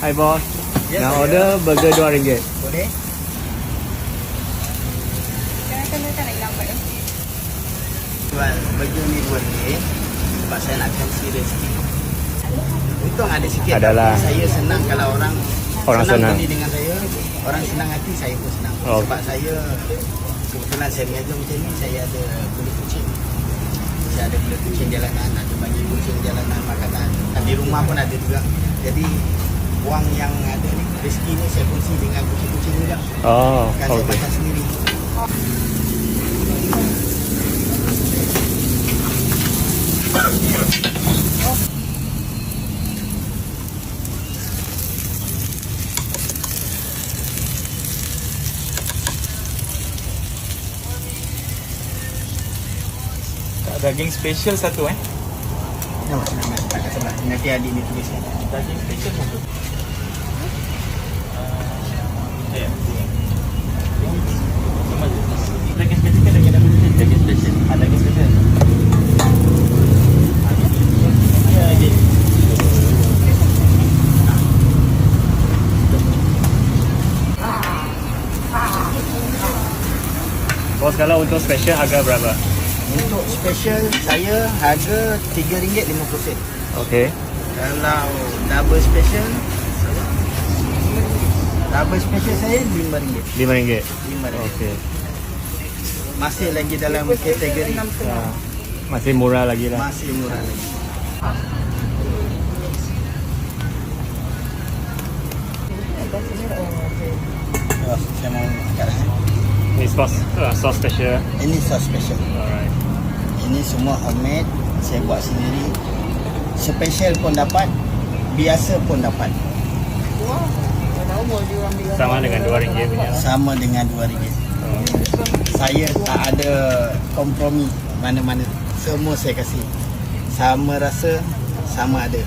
Hi boss. Yes, Nak saya. order burger RM2. Boleh? Jangan kena tak nak lambat dah. Jual baju ni dua ringgit Sebab saya nak consider sikit Untung ada sikit Adalah. Saya senang kalau orang Orang senang. beli dengan saya Orang senang hati saya pun senang Oh. Sebab saya Kebetulan saya mengajar macam ni Saya ada kulit kucing Saya ada kulit kucing jalanan Ada bagi kucing jalanan makanan di rumah pun ada juga Jadi Wang yang ada ni Rezeki ni saya kongsi dengan kucing-kucing juga Oh, Kan saya okay. makan sendiri Daging special satu eh. Nampak, nampak. Tak kat sebelah. Nanti adik ni tulis kan. Daging special satu. Eh. Sama je. Daging special kan daging apa? Daging special. Ah, daging special. Ya, adik. Bos kalau untuk special harga berapa? Untuk special saya harga RM3.50 Okay. Kalau double special Double special saya RM5 RM5. RM5 Okay. Masih lagi dalam kategori Ah, masih murah lagi lah. Masih murah lagi Oh, saya mau angkat eh. Ini sauce, uh, sauce special. Ini sauce special Alright. Ini semua homemade Saya buat sendiri Special pun dapat Biasa pun dapat. Sama dengan RM2 punya. Sama dengan RM2 Oh. Saya tak ada kompromi Mana-mana. Semua saya kasih. Sama rasa Sama ada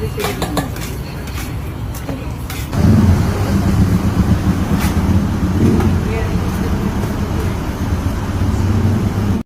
谢谢。